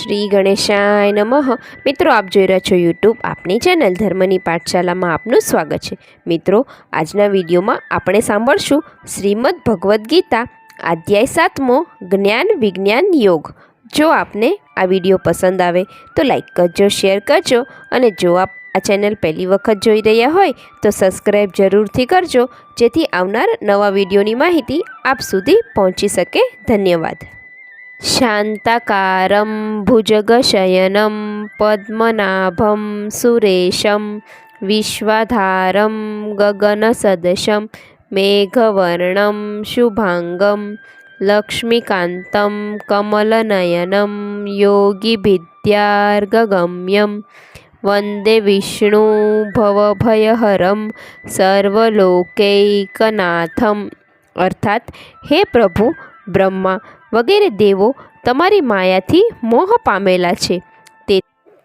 શ્રી ગણેશાય નમઃ. મિત્રો, આપ જોઈ રહ્યા છો યુટ્યુબ આપની ચેનલ ધર્મની પાઠશાલામાં આપનું સ્વાગત છે. મિત્રો, આજના વિડીયોમાં આપણે સાંભળશું શ્રીમદ ભગવદ્ ગીતા, અધ્યાય સાતમો, જ્ઞાન વિજ્ઞાન યોગ. જો આપને આ વીડિયો પસંદ આવે, તો લાઈક કરજો, શેર કરજો અને જો આપ આ ચેનલ પહેલી વખત જોઈ રહ્યા હોય, તો સબસ્ક્રાઈબ જરૂરથી કરજો, જેથી આવનાર નવા વિડીયોની માહિતી આપ સુધી પહોંચી શકે. ધન્યવાદ. शान्ताकारं भुजगशयनं पद्मनाभं सुरेशं विश्वाधारं गगनसदशं मेघवर्णं शुभाङ्गं लक्ष्मीकान्तं कमलनयनं योगिविद्यार्गगम्यं वन्दे भवभयहरं सर्वलोकैकनाथम् अर्थात हे प्रभु ब्रह्मा વગેરે દેવો તમારી માયાથી મોહ પામેલા છે.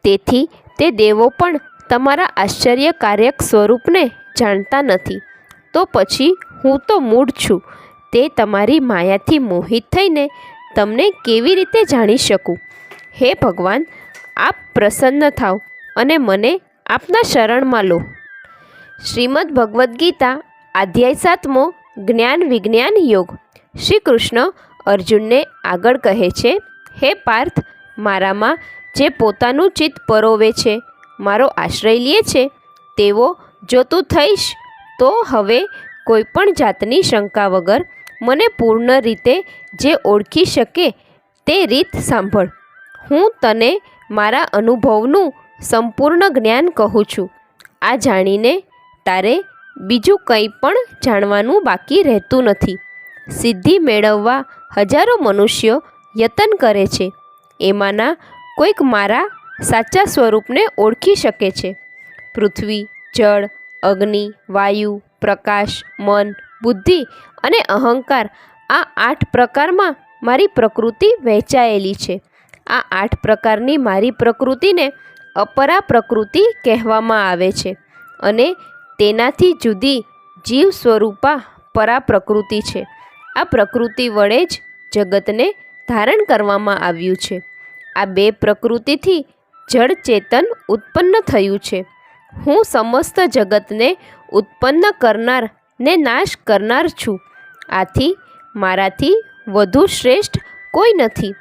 તેથી તે દેવો પણ તમારા આશ્ચર્યકાર્યક સ્વરૂપને જાણતા નથી. તો પછી હું તો મૂળ છું. તે તમારી માયાથી મોહિત થઈને તમને કેવી રીતે જાણી શકું? હે ભગવાન, આપ પ્રસન્ન થાવ અને મને આપના શરણમાં લો. શ્રીમદ ભગવદ્ ગીતા, અધ્યાય સાતમો, જ્ઞાન વિજ્ઞાન યોગ. શ્રી કૃષ્ણ અર્જુનને આગળ કહે છે, હે પાર્થ, મારામાં જે પોતાનું ચિત્ત પરોવે છે, મારો આશ્રય લે છે, તેવો જો તું થઈશ, તો હવે કોઈ પણ જાતની શંકા વગર મને પૂર્ણ રીતે જે ઓળખી શકે તે રીત સાંભળ. હું તને મારા અનુભવનું સંપૂર્ણ જ્ઞાન કહું છું. આ જાણીને તારે બીજું કંઈ પણ જાણવાનું બાકી રહેતું નથી. સિદ્ધિ મેળવવા હજારો મનુષ્યો યતન કરે છે. એમાંના કોઈક મારા સાચા સ્વરૂપને ઓળખી શકે છે. પૃથ્વી, જળ, અગ્નિ, વાયુ, પ્રકાશ, મન, બુદ્ધિ અને અહંકાર આ આઠ પ્રકારમાં મારી પ્રકૃતિ વહેંચાયેલી છે. આ આઠ પ્રકારની મારી પ્રકૃતિને અપરા પ્રકૃતિ કહેવામાં આવે છે અને તેનાથી જુદી જીવ સ્વરૂપા પરા પ્રકૃતિ છે. આ પ્રકૃતિ વડે જ જગતને ધારણ કરવામાં આવ્યું છે. આ બે પ્રકૃતિથી જળ ચેતન ઉત્પન્ન થયું છે. હું સમસ્ત જગતને ઉત્પન્ન કરનાર ને નાશ કરનાર છું. આથી મારાથી વધુ શ્રેષ્ઠ કોઈ નથી.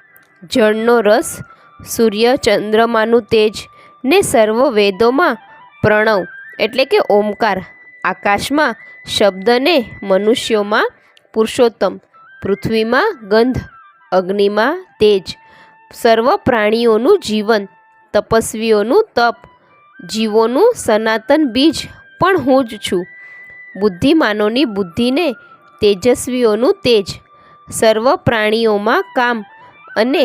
જળનો રસ, સૂર્ય ચંદ્રમાનું તેજ ને સર્વ વેદોમાં પ્રણવ એટલે કે ઓમકાર, આકાશમાં શબ્દને મનુષ્યોમાં પુરુષોત્તમ. પૃથ્વીમાં ગંધ, અગ્નિમાં તેજ. સર્વ પ્રાણીઓનું જીવન, તપસ્વીઓનું તપ, જીવોનું સનાતન બીજ પણ હું જ છું. બુદ્ધિમાનોની બુદ્ધિને તેજસ્વીઓનું તેજ. સર્વ પ્રાણીઓમાં કામ અને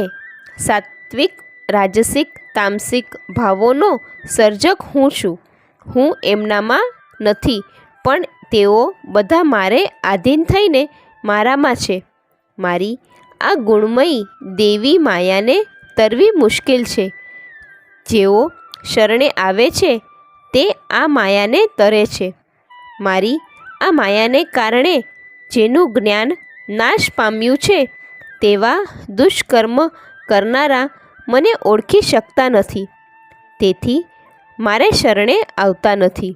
સાત્વિક, રાજસિક, તામસિક ભાવોનો સર્જક હું છું. હું એમનામાં નથી, પણ તેઓ બધા મારે આધીન થઈને મારામાં છે. મારી આ ગુણમયી દેવી માયાને તરવી મુશ્કેલ છે. જેઓ શરણે આવે છે, તે આ માયાને તરે છે. મારી આ માયાને કારણે જેનું જ્ઞાન નાશ પામ્યું છે, તેવા દુષ્કર્મ કરનારા મને ઓળખી શકતા નથી. તેથી મારે શરણે આવતા નથી.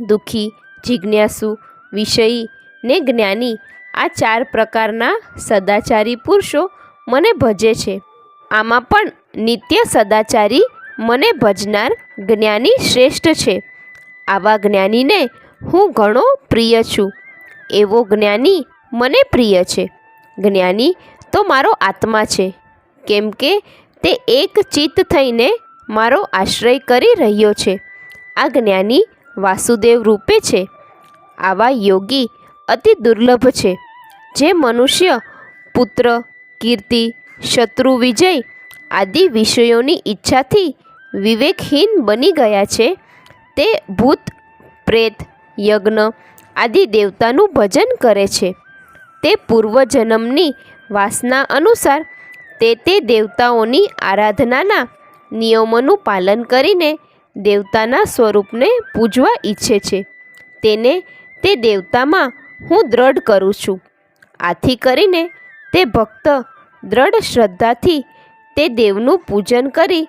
દુઃખી જિજ્ઞાસુ, વિષયી ને જ્ઞાની આ ચાર પ્રકારના સદાચારી પુરુષો મને ભજે છે. આમાં પણ નિત્ય સદાચારી મને ભજનાર જ્ઞાની શ્રેષ્ઠ છે. આવા જ્ઞાનીને હું ઘણો પ્રિય છું. એવો જ્ઞાની મને પ્રિય છે. જ્ઞાની તો મારો આત્મા છે. કેમ કે તે એક ચિત્ત થઈને મારો આશ્રય કરી રહ્યો છે. આ જ્ઞાની વાસુદેવ રૂપે છે. આવા યોગી અતિ દુર્લભ છે. જે મનુષ્ય, પુત્ર, કીર્તિ, શત્રુ, વિજય આદિ વિષયોની ઈચ્છાથી વિવેકહીન બની ગયા છે. તે ભૂત, પ્રેત, યજ્ઞ આદિ દેવતાનું ભજન કરે છે. તે પૂર્વજન્મની વાસના અનુસાર તે તે દેવતાઓની આરાધનાના નિયમોનું પાલન કરીને દેવતાના સ્વરૂપને પૂજવા ઈચ્છે છે. તેને તે દેવતામાં હું દ્રઢ કરું છું. આથી કરીને તે ભક્ત દ્રઢ શ્રદ્ધાથી તે દેવનું પૂજન કરી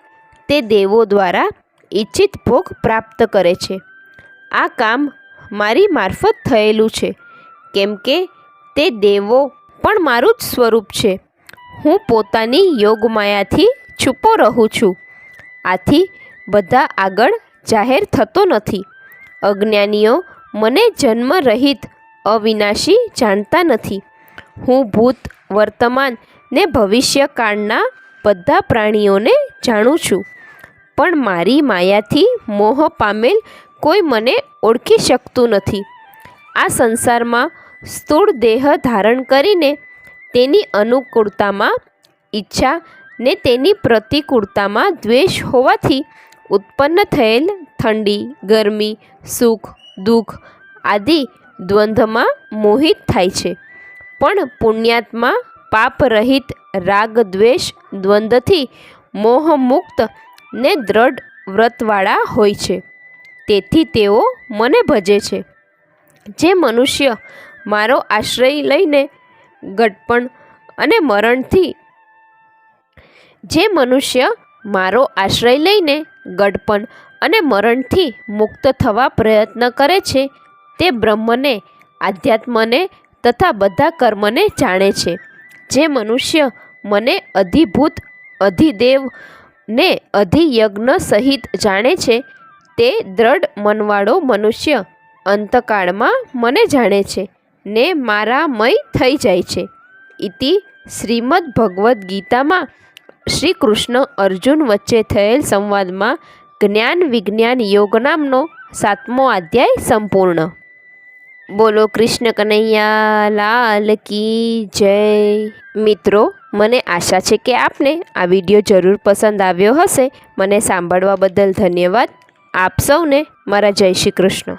તે દેવો દ્વારા ઈચ્છિત ભોગ પ્રાપ્ત કરે છે. આ કામ મારી મારફત થયેલું છે. કેમ કે તે દેવો પણ મારું જ સ્વરૂપ છે. હું પોતાની યોગમાયાથી છુપો રહું છું. આથી બધા આગળ જાહેર થતો નથી. અજ્ઞાનીઓ મને જન્મ રહિત અવિનાશી જાણતા નથી. હું ભૂત, વર્તમાન ને ભવિષ્યકાળના બધા પ્રાણીઓને જાણું છું. પણ મારી માયાથી મોહ પામેલ કોઈ મને ઓળખી શકતું નથી. આ સંસારમાં સ્થૂળ દેહ ધારણ કરીને તેની અનુકૂળતામાં ઈચ્છા ને તેની પ્રતિકૂળતામાં દ્વેષ હોવાથી ઉત્પન્ન થયેલ ઠંડી, ગરમી, સુખ, દુઃખ આદિ દ્વંદ્વમાં મોહિત થાય છે. પણ પુણ્યાત્મા પાપ રહિત રાગ દ્વેષ દ્વંદ્વથી મોહમુક્ત ને દ્રઢ વ્રતવાળા હોય છે. તેથી તેઓ મને ભજે છે. જે મનુષ્ય મારો આશ્રય લઈને ગટપણ અને મરણથી જે મનુષ્ય મારો આશ્રય લઈને ગડપણ અને મરણથી મુક્ત થવા પ્રયત્ન કરે છે, તે બ્રહ્મને, આધ્યાત્મને તથા બધા કર્મને જાણે છે. જે મનુષ્ય મને અધિભૂત અધિદેવ ને અધિયજ્ઞ સહિત જાણે છે, તે દ્રઢ મનવાળો મનુષ્ય અંતકાળમાં મને જાણે છે, ને મારા મય થઈ જાય છે. ઇતિ શ્રીમદ ભગવદ્ ગીતામાં શ્રી કૃષ્ણ અર્જુન વચ્ચે થયેલ સંવાદમાં જ્ઞાન વિજ્ઞાન યોગ નામનો સાતમો અધ્યાય સંપૂર્ણ. બોલો કૃષ્ણ કનૈયા લાલ કી જય. મિત્રો, મને આશા છે કે આપને આ વીડિયો જરૂર પસંદ આવ્યો હશે. મને સાંભળવા બદલ ધન્યવાદ. આપ સૌને મારા જય શ્રી કૃષ્ણ.